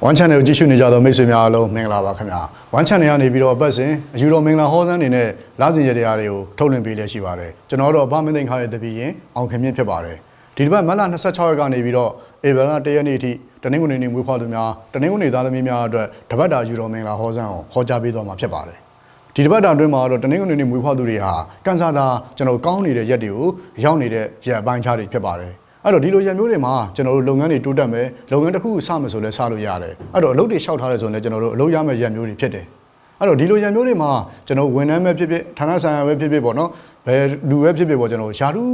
One Channel ကိုကြည့်ရှုနေကြသောမိတ်ဆွေများအားလုံးမင်္ဂလာပါခင်ဗျာ One Channel ကနေပြီးတော့အပတ်စဉ်အယူတော်မင်္ဂလာဟောစန်းနေနဲ့လာစဉ်ရတရားတွေကိုထုတ်လွှင့်ပေးလျက်ရှိပါတယ်ကျွန်တော်တို့အဘမင်းသိန်းခါရဲ့တပည့်ရင်အောင်ခင်မြင့်ဖြစ်ပါတယ်ဒီတစ်ပတ်မတ်လ26ရက်ကနေပြီးတော့ဧပြီလ1ရက်နေ့အထိတနင်္ဂနွေနေ့မွေးဖွားသူများတနင်္ဂနွေသားသမီးများအတွက်တပတ်တာယူတော်မင်္ဂလာဟောစန်းကိုဟောကြားပေးသွားမှာဖြစ်ပါတယ်ဒီတစ်ပတ်တာအတွင်းမှာတော့တနင်္ဂနွေနေ့မွေးဖွားသူတွေဟာကန်ဆာတာကျွန်တော်ကောင်းနေတဲ့ရက်တွေကိုရောက်နေတဲ့ရက်အပိုင်းခြားတွေဖြစ်ပါတယ် အဲ့တော့ဒီလိုရံမျိုးတွေမှာကျွန်တော်တို့လုပ်ငန်းတွေတိုးတက်မယ်လုပ်ငန်းတစ်ခုစမယ်ဆိုလဲစလို့ရတယ်အဲ့တော့အလုပ်တွေလျှောက်ထားတယ်ဆိုရင်လည်းကျွန်တော်တို့အလုပ်ရမယ့်ရံမျိုးတွေဖြစ်တယ်အဲ့တော့ဒီလိုရံမျိုးတွေမှာကျွန်တော်ဝန်ထမ်းပဲဖြစ်ဖြစ်ဌာနဆိုင်ရာပဲဖြစ်ဖြစ်ပေါ့နော်ဘယ်လူပဲဖြစ်ဖြစ်ပေါ့ကျွန်တော်ယာရု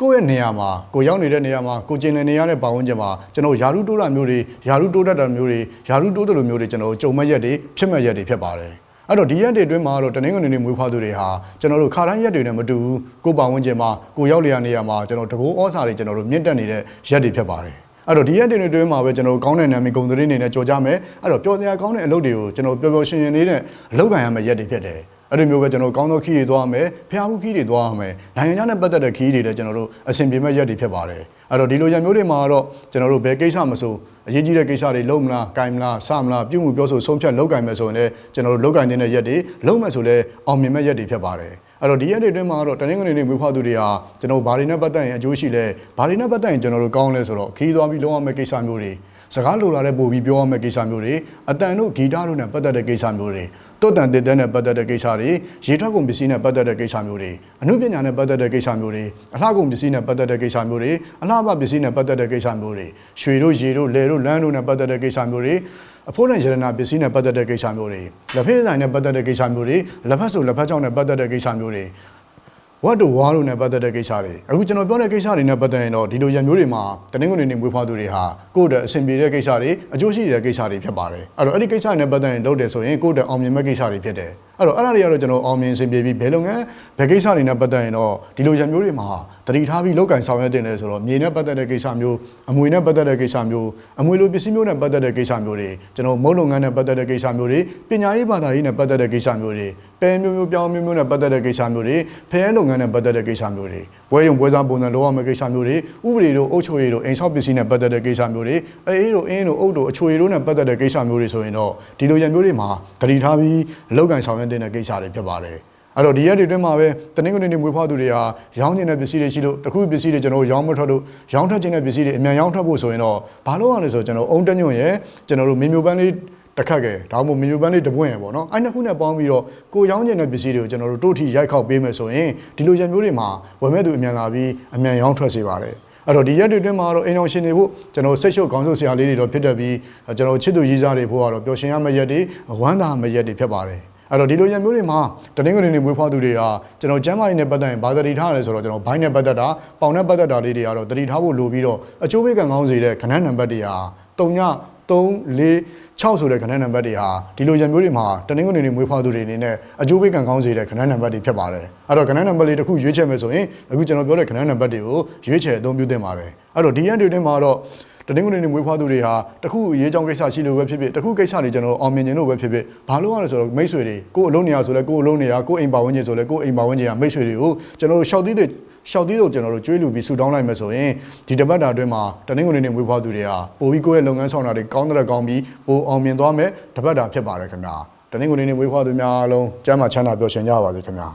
ကိုယ့်ရဲ့နေရာမှာကိုရောက်နေတဲ့နေရာမှာကိုကျင်လည်နေရတဲ့ပတ်ဝန်းကျင်မှာကျွန်တော်ယာရုတိုးတာမျိုးတွေယာရုတိုးတတ်တာမျိုးတွေယာရုတိုးတယ်လို့မျိုးတွေကျွန်တော်ကြုံမဲ့ရက်တွေဖြစ်မဲ့ရက်တွေဖြစ်ပါတယ် အဲ့တော့ဒီရက်တွေအတွင်းမှာတော့တနင်္ဂနွေနေ့မွေးဖွားသူတွေဟာကျွန်တော်တို့ခါတိုင်းရက်တွေနဲ့မတူဘူးကိုယ်ပါဝင်ခြင်းမှာကိုရောက်လျာနေရာမှာကျွန်တော်တကောဩစာတွေကျွန်တော်တို့မြင့်တက်နေတဲ့ရက်တွေဖြစ်ပါတယ်အဲ့တော့ဒီရက်တွေအတွင်းမှာပဲကျွန်တော်ကောင်းတဲ့နာမည်ဂုဏ်သတင်းတွေနဲ့ကြော်ကြမယ်အဲ့တော့ပျော်စရာကောင်းတဲ့အလုပ်တွေကိုကျွန်တော်ပျော်ပျော်ရွှင်ရွှင်လေးနဲ့အလုပ်ခံရမယ့်ရက်တွေဖြစ်တယ်အဲ့ဒီမျိုးပဲကျွန်တော်ကောင်းသောခီးတွေသွားရမယ်ဖျားမှုခီးတွေသွားရမယ်နိုင်ငံခြားနဲ့ပတ်သက်တဲ့ခီးတွေလည်းကျွန်တော်တို့အဆင်ပြေမဲ့ရက်တွေဖြစ်ပါတယ်အဲ့တော့ဒီလိုရက်မျိုးတွေမှာတော့ကျွန်တော်တို့ဘယ်ကိစ္စမဆို အရေးကြီးတဲ့ကိစ္စတွေလုံးမလား၊ကင်မလား၊စမလားပြုမှုပြောဆိုဆုံးဖြတ်လုပ်ကင်မယ်ဆိုရင်လည်းကျွန်တော်တို့လုပ်ကင်နေတဲ့ရက်တွေလုံးမယ်ဆိုလည်းအောင်မြင်မဲ့ရက်တွေဖြစ်ပါတယ်အဲ့တော့ဒီရက်တွေအတွင်းမှာတော့တနင်္ဂနွေနေ့မွေးဖွားသူတွေဟာကျွန်တော်ဘာတွေနဲ့ပတ်သက်ရင်အကျိုးရှိလဲဘာတွေနဲ့ပတ်သက်ရင်ကျွန်တော်တို့ကောင်းလဲဆိုတော့ခီးသွားပြီးလုံးဝမဲ့ကိစ္စမျိုးတွေ စကားလိုလာတဲ့ပို့ပြီးပြောရမယ့်ကိစ္စမျိုးတွေအတန်တို့ဂီတတို့နဲ့ပတ်သက်တဲ့ကိစ္စမျိုးတွေတုတ်တန်တစ်တဲ့နဲ့ပတ်သက်တဲ့ကိစ္စတွေရေထွက်ကုန်ပစ္စည်းနဲ့ပတ်သက်တဲ့ကိစ္စမျိုးတွေအမှုပညာနဲ့ပတ်သက်တဲ့ကိစ္စမျိုးတွေအလှကုန်ပစ္စည်းနဲ့ပတ်သက်တဲ့ကိစ္စမျိုးတွေအလှပပစ္စည်းနဲ့ပတ်သက်တဲ့ကိစ္စမျိုးတွေရွှေတို့ရေတို့လယ်တို့လမ်းတို့နဲ့ပတ်သက်တဲ့ကိစ္စမျိုးတွေအဖို့နဲ့ရတနာပစ္စည်းနဲ့ပတ်သက်တဲ့ကိစ္စမျိုးတွေလက်ဖက်ဆိုင်နဲ့ပတ်သက်တဲ့ကိစ္စမျိုးတွေလက်ဖက်ဆိုလက်ဖက်ကြောင့်နဲ့ပတ်သက်တဲ့ကိစ္စမျိုးတွေ ဝတ်တူဝါတို့နဲ့ပတ်သက်တဲ့ကိစ္စတွေအခုကျွန်တော်ပြောတဲ့ကိစ္စတွေနဲ့ပတ်သက်ရင်တော့ဒီလိုရံမျိုးတွေမှာတနင်္ဂနွေနေ့မွေးဖွားသူတွေဟာကိုယ့်အတွက်အဆင်ပြေတဲ့ကိစ္စတွေအကျိုးရှိတဲ့ကိစ္စတွေဖြစ်ပါတယ်အဲ့တော့အဲ့ဒီကိစ္စတွေနဲ့ပတ်သက်ရင်လုပ်တယ်ဆိုရင်ကိုယ့်အတွက်အောင်မြင်မဲ့ကိစ္စတွေဖြစ်တယ် အဲ့တော့အဲ့ဒါတွေကတော့ကျွန်တော်အောင်မြင်အဆင်ပြေပြီးဘယ်လုပ်ငန်းဘယ်ကိစ္စတွေနဲ့ပတ်သက်ရင်တော့ဒီလိုရံမျိုးတွေမှာတတိထားပြီးလောက်ကင်ဆောင်ရွက်တင်တယ်ဆိုတော့မြေနဲ့ပတ်သက်တဲ့ကိစ္စမျိုးအမွေနဲ့ပတ်သက်တဲ့ကိစ္စမျိုးအမွေလိုပစ္စည်းမျိုးနဲ့ပတ်သက်တဲ့ကိစ္စမျိုးတွေကျွန်တော်မုတ်လုပ်ငန်းနဲ့ပတ်သက်တဲ့ကိစ္စမျိုးတွေပညာရေးဘာသာရေးနဲ့ပတ်သက်တဲ့ကိစ္စမျိုးတွေပဲမျိုးမျိုးပြောင်းမျိုးမျိုးနဲ့ပတ်သက်တဲ့ကိစ္စမျိုးတွေဖရဲလုပ်ငန်းနဲ့ပတ်သက်တဲ့ကိစ္စမျိုးတွေဘွဲယုံဘွဲစားပုံစံလောရမယ့်ကိစ္စမျိုးတွေဥပဒေတို့အုပ်ချုပ်ရေးတို့အိမ်ဆောက်ပစ္စည်းနဲ့ပတ်သက်တဲ့ကိစ္စမျိုးတွေအေးတို့အင်းတို့အုပ်တို့အချိုရေးတို့နဲ့ပတ်သက်တဲ့ကိစ္စမျိုးတွေဆိုရင်တော့ဒီလိုရံမျိုးတွေမှာတတိထားပြီးလောက်ကန်ဆောင်ရွက်တဲ့ကိစ္စတွေဖြစ်ပါတယ်အဲ့တော့ဒီရက်တွေအတွင်းမှာပဲတနင်္ဂနွေနေ့မွေးဖွားသူတွေဟာရောင်းကျင်တဲ့ပစ္စည်းတွေရှိလို့တခုပစ္စည်းတွေကျွန်တော်ရောင်းမထွက်လို့ရောင်းထွက်ခြင်းတဲ့ပစ္စည်းတွေအမြန်ရောင်းထွက်ဖို့ဆိုရင်တော့ဘာလို့ရလဲဆိုတော့ကျွန်တော်အုံတက်ညွန့်ရဲ့ကျွန်တော်တို့မင်းမျိုးပန်းလေးတစ်ခတ်ကဲဒါမှမဟုတ်မင်းမျိုးပန်းလေးတပွင့်ရပေါ့နော်အဲ့နှစ်ခုနဲ့ပေါင်းပြီးတော့ကိုရောင်းကျင်တဲ့ပစ္စည်းတွေကိုကျွန်တော်တို့တို့ထီရိုက်ခောက်ပေးမယ်ဆိုရင်ဒီလိုရံမျိုးတွေမှာဝယ်မဲ့သူအမြန်လာပြီးအမြန်ရောင်းထွက်စေပါတယ်အဲ့တော့ဒီရက်တွေအတွင်းမှာတော့အိမ်အောင်ရှင်တွေဖို့ကျွန်တော်စိတ်ရှုပ်ခေါင်းဆုပ်ဆရာလေးတွေတော့ဖြစ်တတ်ပြီးကျွန်တော်ချစ်သူရေးစားတွေဖို့ကတော့ပျော်ရွှင်ရမယ့်ရက်တွေဝမ်းသာမယ့်ရက်တွေဖြစ်ပါတယ် အဲ့တော့ဒီလိုရံမျိုးတွေမှာတနင်္ဂနွေနေ့မွေးဖွားသူတွေဟာကျွန်တော်ကျမ်းမာရေးနဲ့ပတ်သက်ရင်ဘာသတိထားရလဲဆိုတော့ကျွန်တော်ဘိုင်းနဲ့ပတ်သက်တာပေါင်နဲ့ပတ်သက်တာလေးတွေကတော့သတိထားဖို့လိုပြီးတော့အချိုးပေးကံကောင်းစေတဲ့ခဏနံပါတ်တွေဟာ3ည3 4 6ဆိုတဲ့ခဏနံပါတ်တွေဟာဒီလိုရံမျိုးတွေမှာတနင်္ဂနွေနေ့မွေးဖွားသူတွေအနေနဲ့အကျိုးပေးကံကောင်းစေတဲ့ခဏနံပါတ်တွေဖြစ်ပါတယ်အဲ့တော့ခဏနံပါတ်လေးတစ်ခုရွေးချယ်မယ်ဆိုရင်အခုကျွန်တော်ပြောတဲ့ခဏနံပါတ်တွေကိုရွေးချယ်အသုံးပြုသင့်ပါတယ်အဲ့တော့ဒီရက်တွေတွင်မှာတော့ တနင်္ဂနွေနေ့မွေးဖွားသူတွေဟာတခုအရေးကြောင်းကိစ္စရှိလို့ပဲဖြစ်ဖြစ်တခုကိစ္စတွေကျွန်တော်အောင်မြင်ခြင်းလို့ပဲဖြစ်ဖြစ်ဘာလို့ရလဲဆိုတော့မိတ်ဆွေတွေကိုယ်အလုံးနေရဆိုလဲကိုယ်အလုံးနေရကိုယ်အိမ်ပါဝင်ခြင်းဆိုလဲကိုယ်အိမ်ပါဝင်ခြင်းကမိတ်ဆွေတွေကိုကျွန်တော်တို့ရှောက်သီးတွေရှောက်သီးတို့ကျွန်တော်တို့ကျွေးလူပြီးဆူတောင်းလိုက်မယ်ဆိုရင်ဒီတပတ်တာအတွင်းမှာတနင်္ဂနွေနေ့မွေးဖွားသူတွေဟာပိုပြီးကိုယ့်ရဲ့လုပ်ငန်းဆောင်တာတွေကောင်းတဲ့ကောင်းပြီးပိုအောင်မြင်သွားမယ်တပတ်တာဖြစ်ပါတယ်ခင်ဗျာတနင်္ဂနွေနေ့မွေးဖွားသူများအားလုံးကျမ်းမာချမ်းသာပျော်ရွှင်ကြပါစေခင်ဗျာ